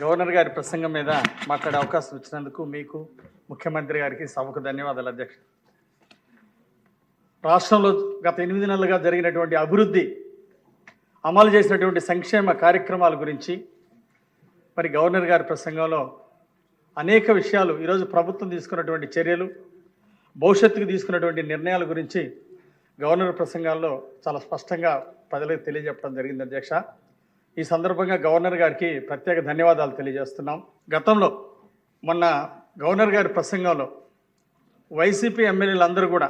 Governor గారి ప్రసంగం మీద మాట్లాడే అవకాశం ఇచ్చినందుకు మీకు ముఖ్యమంత్రి గారికి సభకు ధన్యవాదాలు అధ్యక్ష. రాష్ట్రంలో గత ఎనిమిది నెలలుగా జరిగినటువంటి అభివృద్ధి అమలు చేసినటువంటి సంక్షేమ కార్యక్రమాల గురించి మరి గవర్నర్ గారి ప్రసంగంలో అనేక విషయాలు ఈరోజు ప్రభుత్వం తీసుకున్నటువంటి చర్యలు భవిష్యత్తుకు తీసుకున్నటువంటి నిర్ణయాల గురించి గవర్నర్ ప్రసంగాల్లో చాలా స్పష్టంగా ప్రజలకు తెలియజెప్పడం జరిగింది అధ్యక్ష. ఈ సందర్భంగా గవర్నర్ గారికి ప్రత్యేక ధన్యవాదాలు తెలియజేస్తున్నాం. గతంలో మొన్న గవర్నర్ గారి ప్రసంగంలో వైసీపీ ఎమ్మెల్యేలందరూ కూడా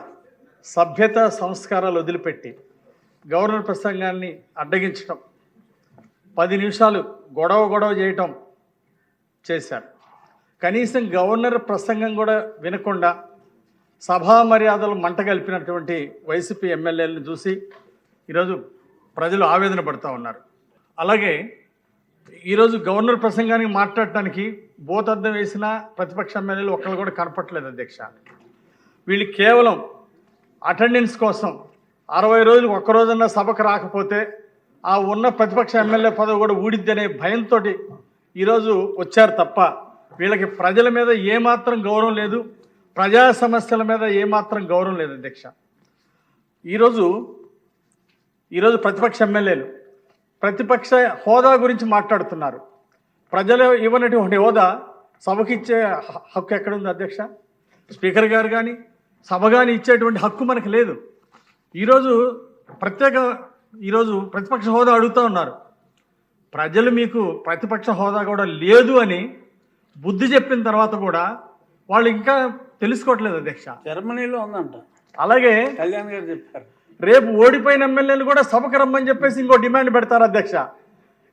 సభ్యత సంస్కారాలు వదిలిపెట్టి గవర్నర్ ప్రసంగాన్ని అడ్డగించడం పది నిమిషాలు గొడవ గొడవ చేయటం చేశారు. కనీసం గవర్నర్ ప్రసంగం కూడా వినకుండా సభా మర్యాదలు మంట కలిపినటువంటి వైసీపీ ఎమ్మెల్యేలను చూసి ఈరోజు ప్రజలు ఆవేదన పడుతూ ఉన్నారు. అలాగే ఈరోజు గవర్నర్ ప్రసంగానికి మాట్లాడటానికి బోతద్దం వేసిన ప్రతిపక్ష ఎమ్మెల్యేలు ఒక్కరు కూడా కనపట్లేదు అధ్యక్ష. వీళ్ళు కేవలం అటెండెన్స్ కోసం అరవై రోజులు ఒక్క రోజున్న సభకు రాకపోతే ఆ ఉన్న ప్రతిపక్ష ఎమ్మెల్యే పదవి కూడా ఊడిద్దనే భయంతో ఈరోజు వచ్చారు తప్ప వీళ్ళకి ప్రజల మీద ఏమాత్రం గౌరవం లేదు ప్రజా సమస్యల మీద ఏమాత్రం గౌరవం లేదు అధ్యక్ష. ఈరోజు ఈరోజు ప్రతిపక్ష ఎమ్మెల్యేలు ప్రతిపక్ష హోదా గురించి మాట్లాడుతున్నారు. ప్రజలు ఇవ్వనటువంటి హోదా సభకి ఇచ్చే హ- హక్కు ఎక్కడుంది అధ్యక్ష? స్పీకర్ గారు కానీ సభ కానీ ఇచ్చేటువంటి హక్కు మనకు లేదు. ఈరోజు ప్రత్యేక ఈరోజు ప్రతిపక్ష హోదా అడుగుతూ ఉన్నారు. ప్రజలు మీకు ప్రతిపక్ష హోదా కూడా లేదు అని బుద్ధి చెప్పిన తర్వాత కూడా వాళ్ళు ఇంకా తెలుసుకోవట్లేదు అధ్యక్ష. జర్మనీలో ఉందంట. అలాగే కళ్యాణ్ గారు చెప్పారు. రేపు ఓడిపోయిన ఎమ్మెల్యేలు కూడా సభకు రమ్మని చెప్పేసి ఇంకో డిమాండ్ పెడతారు అధ్యక్ష.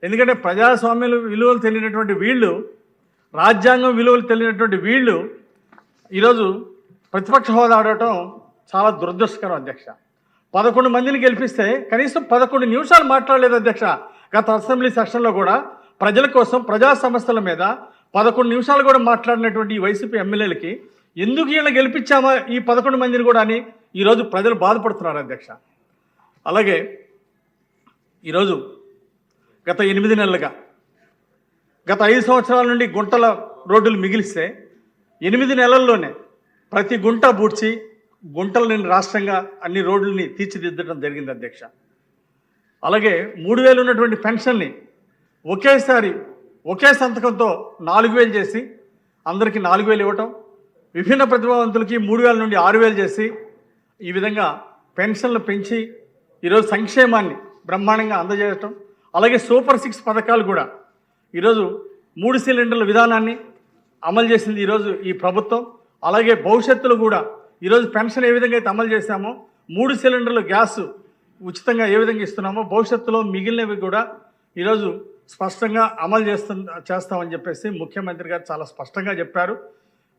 ఎందుకంటే ప్రజాస్వామ్య విలువలు తెలియనటువంటి వీళ్ళు రాజ్యాంగం విలువలు తెలియనటువంటి వీళ్ళు ఈరోజు ప్రతిపక్ష హోదా ఆడటం చాలా దురదృష్టకరం అధ్యక్ష. పదకొండు మందిని గెలిపిస్తే కనీసం పదకొండు నిమిషాలు మాట్లాడలేదు అధ్యక్ష. గత అసెంబ్లీ సెషన్లో కూడా ప్రజల కోసం ప్రజా సమస్యల మీద పదకొండు నిమిషాలు కూడా మాట్లాడినటువంటి ఈ వైసీపీ ఎమ్మెల్యేలకి ఎందుకు వీళ్ళని గెలిపించామా ఈ పదకొండు మందిని కూడా అని ఈరోజు ప్రజలు బాధపడుతున్నారు అధ్యక్ష. అలాగే ఈరోజు గత ఎనిమిది నెలలుగా గత ఐదు సంవత్సరాల నుండి గుంటల రోడ్డులు మిగిలిస్తే ఎనిమిది నెలల్లోనే ప్రతి గుంట బూడ్చి గుంటలు నేను రాష్ట్రంగా అన్ని రోడ్లని తీర్చిదిద్దడం జరిగింది అధ్యక్ష. అలాగే మూడు వేలు ఉన్నటువంటి పెన్షన్ని ఒకేసారి ఒకే సంతకంతో నాలుగు వేలు చేసి అందరికీ నాలుగు వేలు ఇవ్వటం విభిన్న ప్రతిభావంతులకి మూడు వేల నుండి ఆరు వేలు చేసి ఈ విధంగా పెన్షన్లు పెంచి ఈరోజు సంక్షేమాన్ని బ్రహ్మాండంగా అందజేయటం అలాగే సూపర్ సిక్స్ పథకాలు కూడా ఈరోజు మూడు సిలిండర్ల విధానాన్ని అమలు చేసింది ఈరోజు ఈ ప్రభుత్వం. అలాగే భవిష్యత్తులో కూడా ఈరోజు పెన్షన్ ఏ విధంగా అయితే అమలు చేశామో మూడు సిలిండర్లు గ్యాస్ ఉచితంగా ఏ విధంగా ఇస్తున్నామో భవిష్యత్తులో మిగిలినవి కూడా ఈరోజు స్పష్టంగా అమలు చేస్తు చేస్తామని చెప్పేసి ముఖ్యమంత్రి గారు చాలా స్పష్టంగా చెప్పారు.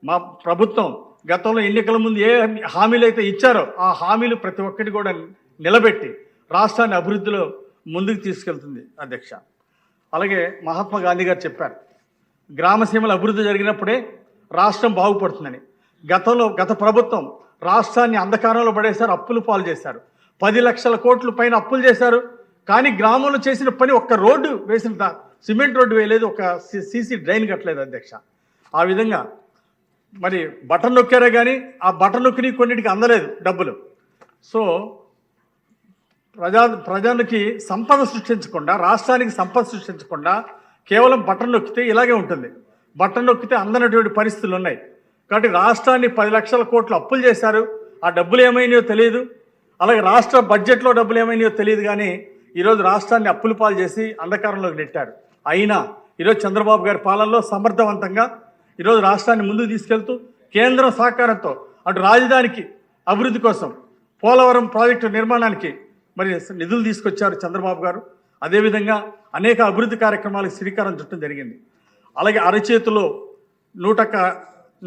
మా ప్రభుత్వం గతంలో ఎన్నికల ముందు ఏ హామీలు అయితే ఇచ్చారో ఆ హామీలు ప్రతి ఒక్కటి కూడా నిలబెట్టి రాష్ట్రాన్ని అభివృద్ధిలో ముందుకు తీసుకెళ్తుంది అధ్యక్ష. అలాగే మహాత్మా గాంధీ గారు చెప్పారు గ్రామసీమల అభివృద్ధి జరిగినప్పుడే రాష్ట్రం బాగుపడుతుందని. గతంలో గత ప్రభుత్వం రాష్ట్రాన్ని అంధకారంలో పడేశారు అప్పులు పాలు చేశారు. పది లక్షల కోట్ల పైన అప్పులు చేశారు. కానీ గ్రామంలో చేసిన పని ఒక్క రోడ్డు వేసిన సిమెంట్ రోడ్డు వేయలేదు ఒక సి- సీసీ డ్రైన్ కట్టలేదు అధ్యక్ష. ఆ విధంగా మరి బటన్ నొక్కారే కానీ ఆ బటన్ నొక్కిని కొన్నిటికి అందలేదు డబ్బులు. సో ప్రజా ప్రజలకి సంపద సృష్టించకుండా రాష్ట్రానికి సంపద సృష్టించకుండా కేవలం బటన్ నొక్కితే ఇలాగే ఉంటుంది. బటన్ నొక్కితే అందనటువంటి పరిస్థితులు ఉన్నాయి. కాబట్టి రాష్ట్రాన్ని పది లక్షల కోట్లు అప్పులు చేశారు. ఆ డబ్బులు ఏమైనాయో తెలియదు. అలాగే రాష్ట్ర బడ్జెట్లో డబ్బులు ఏమైనాయో తెలియదు కానీ ఈరోజు రాష్ట్రాన్ని అప్పులు పాలు చేసి అంధకారంలోకి నెట్టారు. అయినా ఈరోజు చంద్రబాబు గారి పాలనలో సమర్థవంతంగా ఈరోజు రాష్ట్రాన్ని ముందుకు తీసుకెళ్తూ కేంద్రం సహకారంతో అటు రాజధానికి అభివృద్ధి కోసం పోలవరం ప్రాజెక్టు నిర్మాణానికి మరి నిధులు తీసుకొచ్చారు చంద్రబాబు గారు. అదేవిధంగా అనేక అభివృద్ధి కార్యక్రమాలకు శ్రీకారం చుట్టడం జరిగింది. అలాగే అరచేతిలో నూట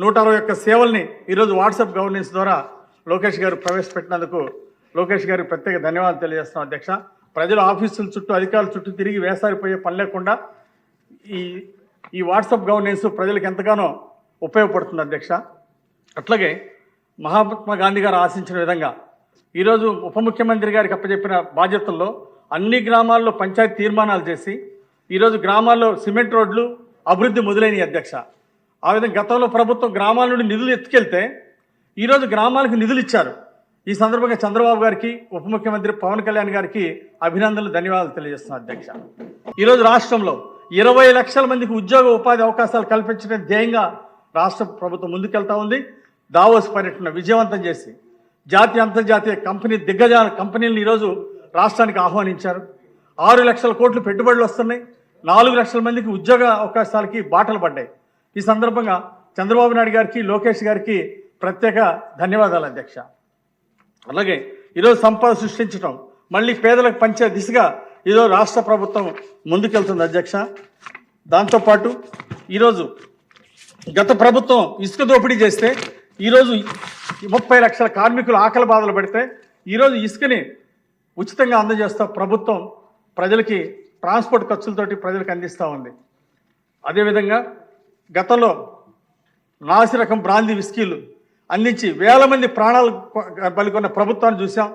నూట అరవై ఒక్క సేవల్ని ఈరోజు వాట్సాప్ గవర్నెన్స్ ద్వారా లోకేష్ గారు ప్రవేశపెట్టినందుకు లోకేష్ గారికి ప్రత్యేక ధన్యవాదాలు తెలియజేస్తున్నాం అధ్యక్ష. ప్రజలు ఆఫీసుల చుట్టూ అధికారుల చుట్టూ తిరిగి వేసారిపోయే పని లేకుండా ఈ ఈ వాట్సాప్ గవర్నెన్స్ ప్రజలకు ఎంతగానో ఉపయోగపడుతుంది అధ్యక్ష. అట్లాగే మహాత్మా గాంధీ గారు ఆశించిన విధంగా ఈరోజు ఉప ముఖ్యమంత్రి గారికి అప్పచెప్పిన బాధ్యతల్లో అన్ని గ్రామాల్లో పంచాయతీ తీర్మానాలు చేసి ఈరోజు గ్రామాల్లో సిమెంట్ రోడ్లు అభివృద్ధి మొదలైన అధ్యక్ష. ఆ విధంగా గతంలో ప్రభుత్వం గ్రామాల నుండి నిధులు ఎత్తుకెళ్తే ఈరోజు గ్రామాలకు నిధులు ఇచ్చారు. ఈ సందర్భంగా చంద్రబాబు గారికి ఉప ముఖ్యమంత్రి పవన్ కళ్యాణ్ గారికి అభినందనలు ధన్యవాదాలు తెలియజేస్తున్నాను అధ్యక్ష. ఈరోజు రాష్ట్రంలో ఇరవై లక్షల మందికి ఉద్యోగ ఉపాధి అవకాశాలు కల్పించడం ధ్యేయంగా రాష్ట్ర ప్రభుత్వం ముందుకెళ్తా ఉంది. దావోస్ పర్యటన విజయవంతం చేసి జాతీయ అంతర్జాతీయ కంపెనీ దిగ్గజ కంపెనీలను ఈరోజు రాష్ట్రానికి ఆహ్వానించారు. ఆరు లక్షల కోట్లు పెట్టుబడులు వస్తున్నాయి. నాలుగు లక్షల మందికి ఉద్యోగ అవకాశాలకి బాటలు పడ్డాయి. ఈ సందర్భంగా చంద్రబాబు నాయుడు గారికి లోకేష్ గారికి ప్రత్యేక ధన్యవాదాలు అధ్యక్ష. అలాగే ఈరోజు సంపద సృష్టించడం మళ్ళీ పేదలకు పంచే దిశగా ఏదో రాష్ట్ర ప్రభుత్వం ముందుకెళ్తుంది అధ్యక్ష. దాంతోపాటు ఈరోజు గత ప్రభుత్వం ఇసుక దోపిడీ చేస్తే ఈరోజు ముప్పై లక్షల కార్మికులు ఆకలి బాధలు పడితే ఈరోజు ఇసుకని ఉచితంగా అందజేస్తా ప్రభుత్వం ప్రజలకి ట్రాన్స్పోర్ట్ ఖర్చులతోటి ప్రజలకు అందిస్తూ ఉంది. అదేవిధంగా గతంలో నాసి రకం బ్రాందీ విస్కీలు అందించి వేల మంది ప్రాణాలు బలికొన్న ప్రభుత్వాన్ని చూసాం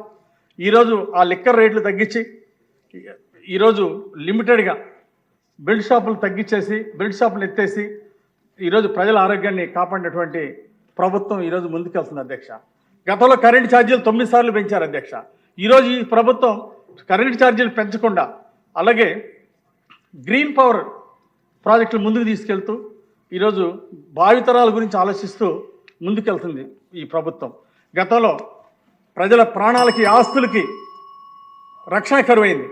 ఈరోజు ఆ లిక్కర్ రేట్లు తగ్గించి ఈరోజు లిమిటెడ్గా బెల్ట్ షాపులు తగ్గించేసి బెల్ట్ షాపులు ఎత్తేసి ఈరోజు ప్రజల ఆరోగ్యాన్ని కాపాడినటువంటి ప్రభుత్వం ఈరోజు ముందుకెళ్తుంది అధ్యక్ష. గతంలో కరెంటు ఛార్జీలు తొమ్మిది సార్లు పెంచారు అధ్యక్ష. ఈరోజు ఈ ప్రభుత్వం కరెంటు ఛార్జీలు పెంచకుండా అలాగే గ్రీన్ పవర్ ప్రాజెక్టులు ముందుకు తీసుకెళ్తూ ఈరోజు భావితరాల గురించి ఆలోచిస్తూ ముందుకెళ్తుంది ఈ ప్రభుత్వం. గతంలో ప్రజల ప్రాణాలకి ఆస్తులకి రక్షణ కరువైంది.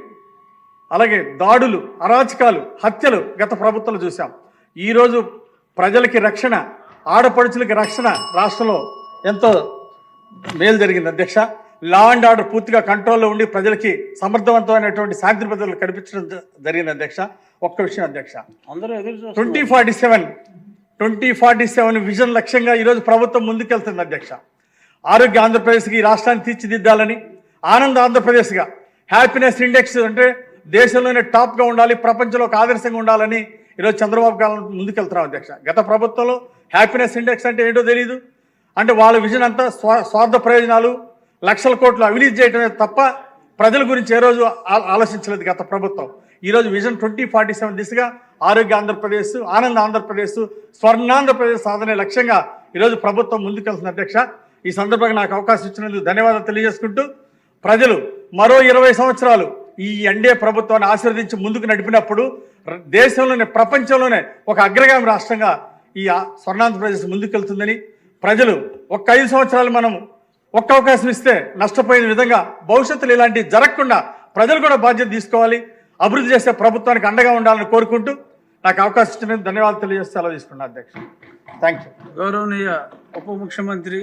అలాగే దాడులు అరాచకాలు హత్యలు గత ప్రభుత్వంలో చూసాం ఈరోజు ప్రజలకి రక్షణ ఆడపడుచులకి రక్షణ రాష్ట్రంలో ఎంతో మేలు జరిగింది అధ్యక్ష. లా అండ్ ఆర్డర్ పూర్తిగా కంట్రోల్లో ఉండి ప్రజలకి సమర్థవంతమైనటువంటి శాంతి భద్రతలు కల్పించడం జ- జరిగింది అధ్యక్ష. ఒక్క విషయం అధ్యక్ష. అందరూ twenty forty seven twenty forty seven vision లక్ష్యంగా ఈరోజు ప్రభుత్వం ముందుకెళ్తుంది అధ్యక్ష. ఆరోగ్య ఆంధ్రప్రదేశ్కి ఈ రాష్ట్రాన్ని తీర్చిదిద్దాలని ఆనంద ఆంధ్రప్రదేశ్గా హ్యాపీనెస్ ఇండెక్స్ అంటే దేశంలోనే టాప్గా ఉండాలి ప్రపంచంలో ఒక ఆదర్శంగా ఉండాలని ఈరోజు చంద్రబాబు కాలం ముందుకెళ్తున్నాం అధ్యక్ష. గత ప్రభుత్వంలో హ్యాపీనెస్ ఇండెక్స్ అంటే ఏంటో తెలియదు అంటే వాళ్ళ విజన్ అంతా స్వార్థ ప్రయోజనాలు లక్షల కోట్లు అవినీతి చేయటమే తప్ప ప్రజల గురించి ఏ రోజు ఆ- ఆలోచించలేదు గత ప్రభుత్వం. ఈరోజు విజన్ ట్వంటీ ఫార్టీ సెవెన్ దిశగా ఆరోగ్య ఆంధ్రప్రదేశ్ ఆనంద ఆంధ్రప్రదేశ్ స్వర్ణాంధ్రప్రదేశ్ సాధనే లక్ష్యంగా ఈరోజు ప్రభుత్వం ముందుకెళ్తుంది అధ్యక్ష. ఈ సందర్భంగా నాకు అవకాశం ఇచ్చినందుకు ధన్యవాదాలు తెలియజేసుకుంటూ ప్రజలు మరో ఇరవై సంవత్సరాలు ఈ ఎన్డీఏ ప్రభుత్వాన్ని ఆశీర్వదించి ముందుకు నడిపినప్పుడు దేశంలోనే ప్రపంచంలోనే ఒక అగ్రగామి రాష్ట్రంగా ఈ స్వర్ణాంధ్రప్రదేశ్ ముందుకెళ్తుందని ప్రజలు ఒక్క ఐదు సంవత్సరాలు మనం ఒక్క అవకాశం ఇస్తే నష్టపోయిన విధంగా భవిష్యత్తులో ఇలాంటివి జరగకుండా ప్రజలు కూడా బాధ్యత తీసుకోవాలి అభివృద్ధి చేసే ప్రభుత్వానికి అండగా ఉండాలని కోరుకుంటూ నాకు అవకాశం ఇచ్చినందుకు ధన్యవాదాలు తెలియజేస్తే అలా తీసుకున్నా అధ్యక్ష. థ్యాంక్ యూ గౌరవనీయ ఉప ముఖ్యమంత్రి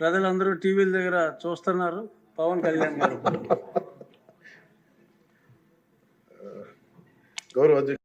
ప్రజలందరూ టీవీల దగ్గర చూస్తున్నారు పవన్ కళ్యాణ్ గారు. గౌరవ అధ్యక్ష